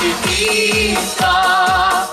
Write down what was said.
Наші війська